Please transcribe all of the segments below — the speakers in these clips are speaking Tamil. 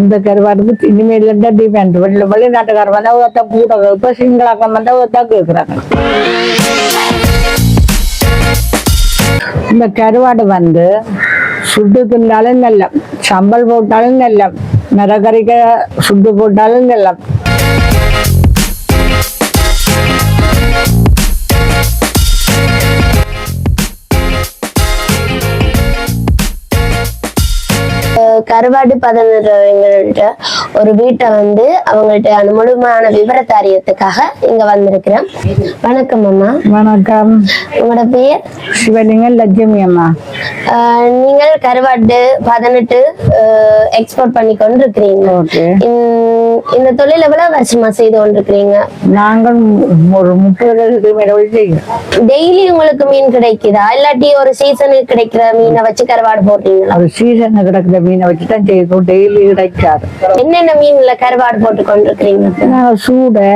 இந்த கருவாட்டுக்கு இனிமேல் இருந்தா டிபெண்ட் வெளில வெளிநாட்டுக்காரர் வந்தா ஒருத்தன் கூட இப்ப சிங்களாக்கம் வந்தா ஒருத்தா கேட்குறாங்க இந்த கருவாடு வந்து சுட்டு தின்னாலும் நல்ல சம்பல் போட்டாலும் நல்ல மிளகறிக்க சுட்டு போட்டாலும் நல்ல கருவாடு பதனிடுறவங்கள்ட்ட ஒரு வீட்டை வந்து அவங்கள்ட்ட முழுமையான விவரத்தை அறியறதுக்காக இங்க வந்திருக்கிறேன். வணக்கம் அம்மா. வணக்கம். உங்களோட பெயர்? சிவலிங்கம் லட்சுமி அம்மா. நீங்கள் கருவாடு பதினெட்டு எக்ஸ்போர்ட் பண்ணி கொண்டிருக்கிறீங்க. ஓகே. இந்த- தொழில் எவ்வளவு வருஷமா செய்து கொண்டிருக்கிறீங்க? நாங்கள் ஒரு முப்பது டெய்லி உங்களுக்கு மீன் கிடைக்குதா? இல்லாட்டி ஒரு சீசனுக்கு கிடைக்கிற மீனை வச்சு கருவாடு போடுறீங்களா? ஒரு சீசன் கிடக்குற மீனை வச்சு தான் செய்யணும் டெய்லி கிடைக்காது. என்னென்ன மீன்ல கருவாடு போட்டு கொண்டிருக்கிறீங்க? நாங்கள் சூடை.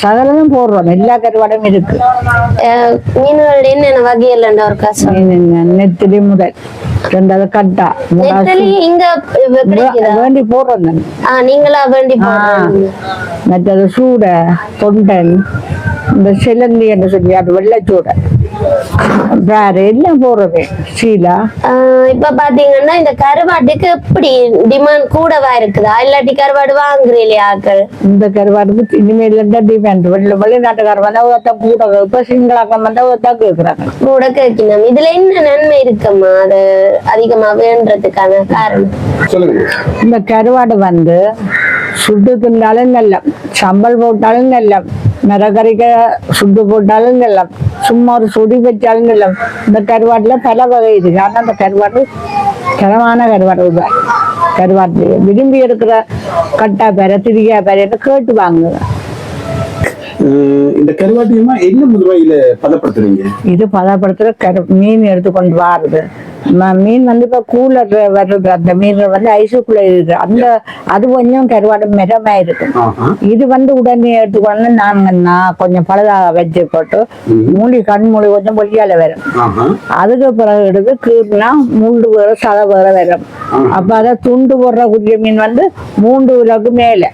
சகலமும் போடுறோம். எல்லா கருவாடும் இருக்கு. மீன்கள் என்னென்ன வகையில் ஒரு காசு? நெத்திலி முதல். ரெண்டாவது கட்டா. இங்க வேண்டி போடுறோம் நீங்களா வேண்டி மற்றது சூடை தொண்டன் இந்த சிலந்தி என்று சொல்லி அது வெள்ளைச்சூடை வேற எல்லாம் போடுறோமே சீலா இப்ப பாத்தீங்கன்னா இந்த கருவாட்டுக்கு எப்படி டிமாண்ட் கூடவா இருக்குதா? இல்லாட்டி கருவாடு வாங்குறீங்களே ஆக்கள்? இந்த கருவாட்டுக்கு இனிமேல் இருந்தா டிமாண்ட் வெளில வெளிநாட்டுக்காரர் வந்தா ஒருத்தன் கூட இப்ப சிங்களாக்கம் வந்தா ஒருத்தா கேட்குறாங்க. கூட கேட்கணும். இதுல என்ன நன்மை இருக்குமா? அது அதிகமா வேண்டதுக்கான காரணம். சொல்லுங்க. இந்த கருவாடு வந்து சுட்டு தின்னாலும் நல்ல சம்பல் போட்டாலும் நல்ல மிளகறிக்க சுட்டு போட்டாலும் நல்ல சும்மா ஒரு சுடி வச்சாலும் நல்ல இந்த கருவாட்டுல பல வகை இருக்கு ஆனா அந்த கருவாட்டு தரமான கருவாடு கருவாட்டு விரும்பி எடுக்கிற கட்டா பேர திரியா பேர கேட்டு வாங்குவேன் இந்த கருவாட்டியமா என்ன முறையில பதப்படுத்துறீங்க? இது பதப்படுத்துற கரு மீன் எடுத்து கொண்டு வாருது மீன் வந்து இப்ப கூலர் வர்றது அந்த மீன் வந்து ஐஸுக்குள்ள இருக்கு. அந்த அது கொஞ்சம் கருவாடு மிதமா இருக்கு. இது வந்து உடனே எடுத்துக்கொண்டு நாங்கன்னா கொஞ்சம் பழுதாக வச்சு போட்டு மூடி கண் மூடி கொஞ்சம் பொய்யால வரும். அதுக்கு பிறகு எடுத்து கீறுனா மூண்டு வேற சதை வேற வரும். அப்ப அதை துண்டு போடுற குட்டிய மீன் வந்து மூன்று கிலோக்கு மேல.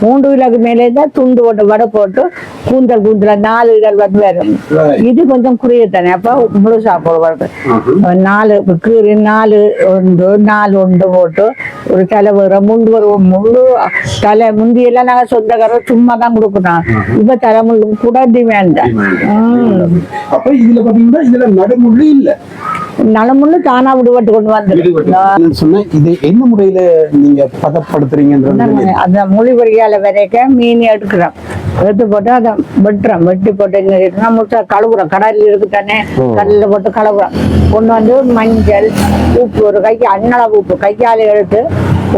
மூன்று கிலோக்கு மேலே தான் துண்டு போட்டு வடை போட்டு கூந்தல் கூந்தல நாலு இதழ் வந்து வரும். இது கொஞ்சம் குறைய தானே அப்ப முழுசா போடுவாங்க. நாலு கீறு நாலு ஒன்று நாலு ஒன்று போட்டு ஒரு தலை வேற முண்டு ஒரு முழு தலை முந்தியெல்லாம் நாங்க சொந்தக்காரர் சும்மா தான் கொடுக்குறோம் இப்ப தலை முள்ளு கூட டிமாண்ட் ம். அப்ப இதுல பாத்தீங்கன்னா இதுல நடுமுள்ளு இல்ல. நலமுள்ளு தானா விடுபட்டு கொண்டு நான் சொன்னேன் இது என்ன முறையில நீங்க பதப்படுத்துறீங்கன்றது அந்த மொழி வரியால வரைக்க மீன் எடுக்கிறோம். எடுத்து போட்டு அதை வெட்டுறோம். வெட்டி போட்டு முட்டை கழுவுறோம். கடலில் இருக்கு தானே கடலில் போட்டு கழுவுறோம். கொண்டு வந்து மஞ்சள் உப்பு ஒரு கைக்கு அன்னள உப்பு கையால எடுத்து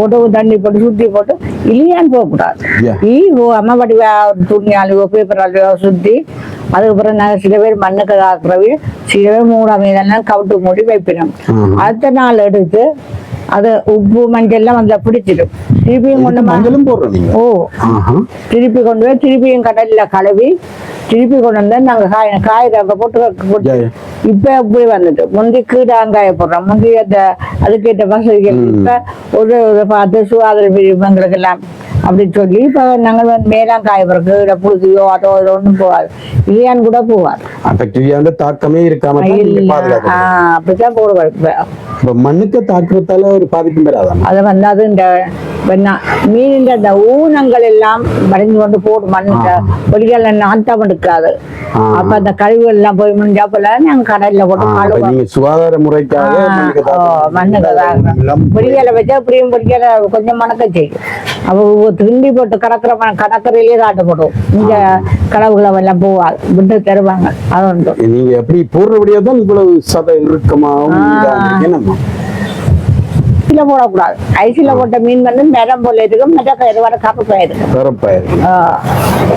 உடவு தண்ணி போட்டு சுத்தி போட்டு இலியான்னு போகக்கூடாது. ஈ ஓ அம்மா படி ஒரு துணியாலையோ பேப்பராலையோ சுத்தி அதுக்கப்புறம் நாங்கள் சில பேர் மண்ணுக்கு ஆக்குறவி சில பேர் மூடாம இதெல்லாம் கவுட்டு மூடி வைப்பினோம். அடுத்த நாள் எடுத்து அது உப்பு மஞ்சள்லாம் அதுல பிடிச்சிடும். திருப்பியும் கொண்டு மஞ்சளும் போடுறோம் நீங்க? ஓ. திருப்பி கொண்டு போய் திருப்பியும் கடல்ல கழுவி திருப்பி கொண்டு வந்து நாங்க காய காயிறாங்க போட்டு போட்டு yeah. இப்ப அப்படி வந்துட்டு முந்தி கீடாங்காய போடுறோம். முந்தி அந்த அதுக்கேற்ற வசதிகள். இப்ப ஒரு ஒரு பார்த்து சுகாதார பிரிவுங்களுக்கு எல்லாம் அப்படி சொல்லி இப்ப நாங்கள் வந்து மேலாம் காய போறோம் கீழே புழுதியோ அதோ இதோ ஒண்ணும் போகாது. இல்லையான்னு கூட போவார். பாக்டீரியாவோட தாக்கமே இருக்காம இல்ல. அப்படித்தான் போடுவார். இப்ப மண்ணுக்கு தாக்குறதால ஒரு பாதிப்பும் பெறாதான் அது வந்து அது இந்த மீனின் அந்த ஊனங்கள் எல்லாம் மறைஞ்சு கொண்டு போடும் மண்ணுல. ஒலிகள் நாட்டம் எடுக்காது. அப்ப அந்த கழிவுகள் எல்லாம் போய் முடிஞ்சா போல நாங்க கடல்ல போட்டு சுகாதார முறைக்காக மண்ணுக்கு பொடிகளை வச்சா இப்படியும் பொடிகளை கொஞ்சம் மணக்க செய்யும். அப்போ திண்டி போட்டு கடற்கரை ம- கடற்கரையிலேயே காட்டு போடுவோம். இங்க கடவுகளை எல்லாம் போவாது. விட்டு தருவாங்க. அது உண்டு. நீங்க எப்படி போடுறபடியா தான் இவ்வளவு சத இறுக்கமாவும் இதா ஐஸ்ல போடக்கூடாது ஐஸ்ல போட்ட மீன் வந்து நிறம் போல இருக்கும் மெட்ட கருவாட காப்பு சிறப்பாயிருக்கு ஆ.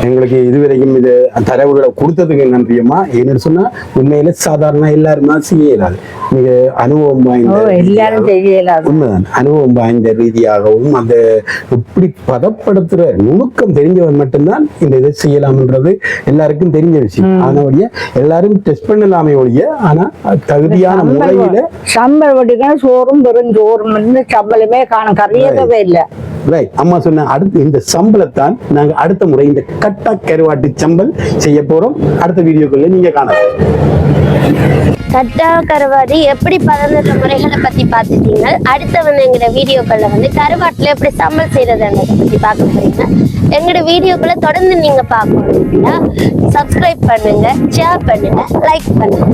எங்களுக்கு இதுவரைக்கும் இது தரவுகளை கொடுத்ததுக்கு நன்றியம்மா என்னன்னு சொன்னா உண்மையில சாதாரண எல்லாருமா செய்யலாது மிக அனுபவம் வாய்ந்த எல்லாரும் செய்யலாது உண்மைதான். அனுபவம் வாய்ந்த ரீதியாகவும் அந்த எப்படி பதப்படுத்துற நுணுக்கம் தெரிஞ்சவன் மட்டும்தான் இந்த இதை செய்யலாம்ன்றது எல்லாருக்கும் தெரிஞ்ச விஷயம். ஆனவழிய எல்லாரும் டெஸ்ட் பண்ணலாமே ஒழிய ஆனா தகுதியான முறையில வட்டிக்கான சோறும் வெறும் சோறும் இருந்து சம்பளமே காணும் கறியவே இல்லை. ரைட் அம்மா சொன்ன அடுத்து இந்த சம்பளத்தான் நாங்க அடுத்த முறை இந்த கட்டா கருவாட்டு சம்பல் செய்ய போறோம். அடுத்த வீடியோக்குள்ள நீங்க காணலாம். கட்டா கருவாடி எப்படி பதந்துள்ள முறைகளை பத்தி பார்த்துட்டீங்க அடுத்த வந்து எங்களோட வீடியோக்கள்ல வந்து கருவாட்டுல எப்படி சம்பல் செய்யறதுன்றதை பத்தி பார்க்க போறீங்க. எங்களோட வீடியோக்களை தொடர்ந்து நீங்க பார்க்கணும் சப்ஸ்கிரைப் பண்ணுங்க ஷேர் பண்ணுங்க லைக் பண்ணுங்க.